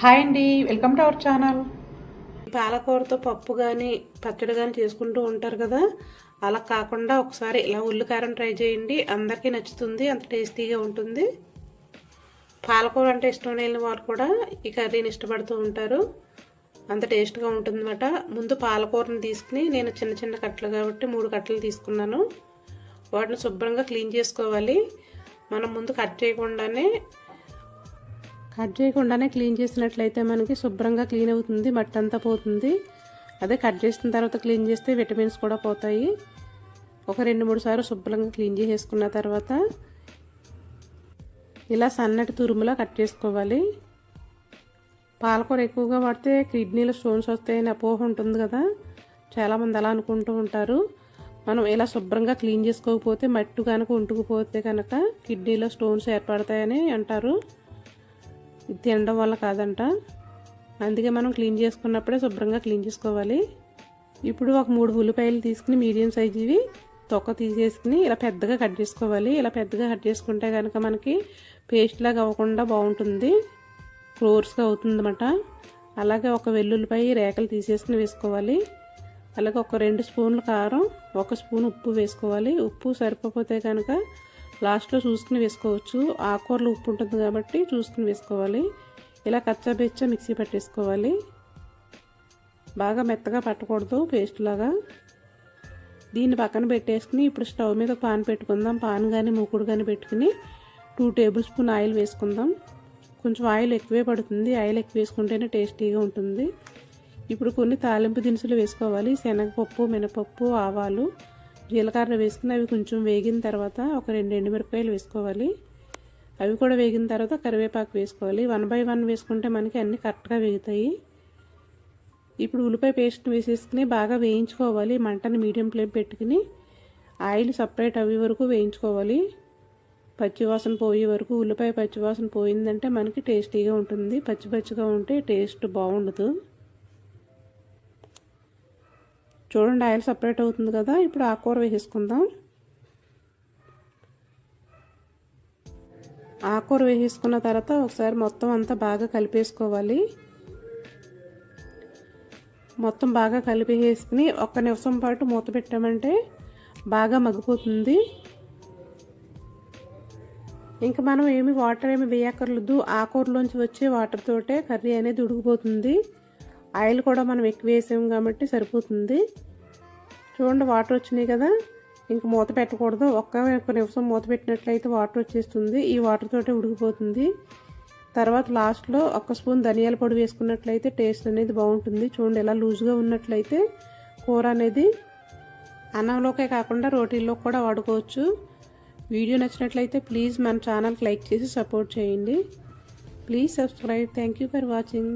Hi అండి welcome to our channel. పాలకూరతో పప్పు కానీ పచ్చడి కానీ చేసుకుంటూ ఉంటారు కదా అలా కాకుండా ఒకసారి ఇలా ఉల్లికారం ట్రై చేయండి. అందరికీ నచ్చుతుంది అంత టేస్టీగా ఉంటుంది. పాలకూర అంటే ఇష్టం లేని వారు కూడా ఈ కర్రీని ఇష్టపడుతూ ఉంటారు. అంత టేస్ట్గా ఉంటుందన్నమాట. ముందు పాలకూరని తీసుకుని నేను చిన్న చిన్న కట్టలు కాబట్టి మూడు కట్టలు తీసుకున్నాను. వాటిని శుభ్రంగా క్లీన్ చేసుకోవాలి. మనం ముందు కట్ చేయకుండానే కట్ చేయకుండానే క్లీన్ చేసినట్లయితే మనకి శుభ్రంగా క్లీన్ అవుతుంది మట్టి అంతా పోతుంది. అదే కట్ చేసిన తర్వాత క్లీన్ చేస్తే విటమిన్స్ కూడా పోతాయి. ఒక రెండు మూడు సార్లు శుభ్రంగా క్లీన్ చేసేసుకున్న తర్వాత ఇలా సన్నటి తురుములా కట్ చేసుకోవాలి. పాలకూర ఎక్కువగా వాడితే కిడ్నీలో స్టోన్స్ వస్తాయని అపోహ ఉంటుంది కదా. చాలామంది అలా అనుకుంటూ ఉంటారు. మనం ఇలా శుభ్రంగా క్లీన్ చేసుకోకపోతే మట్టు కనుక ఉంటుకుపోతే కనుక కిడ్నీలో స్టోన్స్ ఏర్పడతాయని అంటారు. ఇది తినడం వల్ల కాదంట. అందుకే మనం క్లీన్ చేసుకున్నప్పుడే శుభ్రంగా క్లీన్ చేసుకోవాలి. ఇప్పుడు ఒక మూడు ఉల్లిపాయలు తీసుకుని మీడియం సైజువి తొక్క తీసేసుకుని ఇలా పెద్దగా కట్ చేసుకోవాలి. ఇలా పెద్దగా కట్ చేసుకుంటే కనుక మనకి పేస్ట్ లాగా అవ్వకుండా బాగుంటుంది. క్లోర్స్గా అవుతుందన్నమాట. అలాగే ఒక వెల్లుల్లిపాయ రేకలు తీసేసుకుని వేసుకోవాలి. అలాగే ఒక రెండు స్పూన్లు కారం ఒక స్పూన్ ఉప్పు వేసుకోవాలి. ఉప్పు సరిపోతే కనుక లాస్ట్లో చూసుకుని వేసుకోవచ్చు. ఆకుకూరలు ఉప్పు ఉంటుంది కాబట్టి చూసుకుని వేసుకోవాలి. ఇలా కచ్చాబెచ్చ మిక్సీ పట్టేసుకోవాలి. బాగా మెత్తగా పట్టకూడదు పేస్ట్ లాగా. దీన్ని పక్కన పెట్టేసుకుని ఇప్పుడు స్టవ్ మీద పాన్ పెట్టుకుందాం. పాన్ కానీ మూకుడు కానీ పెట్టుకుని టూ టేబుల్ స్పూన్ ఆయిల్ వేసుకుందాం. కొంచెం ఆయిల్ ఎక్కువే పడుతుంది. ఆయిల్ ఎక్కువ వేసుకుంటేనే టేస్టీగా ఉంటుంది. ఇప్పుడు కొన్ని తాలింపు దినుసులు వేసుకోవాలి. శనగపప్పు మినపప్పు ఆవాలు. జీలకర్ర వేసుకుని అవి కొంచెం వేగిన తర్వాత ఒక రెండు ఎండుమిరపకాయలు వేసుకోవాలి. అవి కూడా వేగిన తర్వాత కరివేపాకు వేసుకోవాలి. వన్ బై వన్ వేసుకుంటే మనకి అన్నీ కరెక్ట్గా వేగుతాయి. ఇప్పుడు ఉల్లిపాయ పేస్ట్ వేసేసుకుని బాగా వేయించుకోవాలి. మంటను మీడియం ఫ్లేమ్ పెట్టుకుని ఆయిల్ సపరేట్ అవి వరకు వేయించుకోవాలి. పచ్చివాసన పోయే వరకు ఉల్లిపాయ పచ్చివాసన పోయిందంటే మనకి టేస్టీగా ఉంటుంది. పచ్చి పచ్చిగా ఉంటే టేస్ట్ బాగుండదు. చూడండి ఆయిల్ సపరేట్ అవుతుంది కదా. ఇప్పుడు ఆకుకూర వేసేసుకుందాం. ఆకూర వేసేసుకున్న తర్వాత ఒకసారి మొత్తం అంతా బాగా కలిపేసుకోవాలి. మొత్తం బాగా కలిపేసుకుని ఒక్క నిమిషం పాటు మూత పెట్టామంటే బాగా మగ్గిపోతుంది. ఇంకా మనం ఏమి వాటర్ ఏమి వేయక్కర్లేదు. ఆకూరలోంచి వచ్చే వాటర్ తోటే కర్రీ అనేది ఉడికిపోతుంది. ఆయిల్ కూడా మనం ఎక్కువ వేసాము కాబట్టి సరిపోతుంది. చూడండి వాటర్ వచ్చినాయి కదా. ఇంక మూత పెట్టకూడదు. ఒక్క ఒక్క నిమిషం మూత పెట్టినట్లయితే వాటర్ వచ్చేస్తుంది. ఈ వాటర్ తోటే ఉడికిపోతుంది. తర్వాత లాస్ట్లో ఒక్క స్పూన్ ధనియాల పొడి వేసుకున్నట్లయితే టేస్ట్ అనేది బాగుంటుంది. చూడండి ఎలా లూజ్గా ఉన్నట్లయితే కూర అనేది అన్నంలోకే కాకుండా రోటీల్లో కూడా వాడుకోవచ్చు. వీడియో నచ్చినట్లయితే ప్లీజ్ మన ఛానల్కి లైక్ చేసి సపోర్ట్ చేయండి. Please subscribe. Thank you for watching.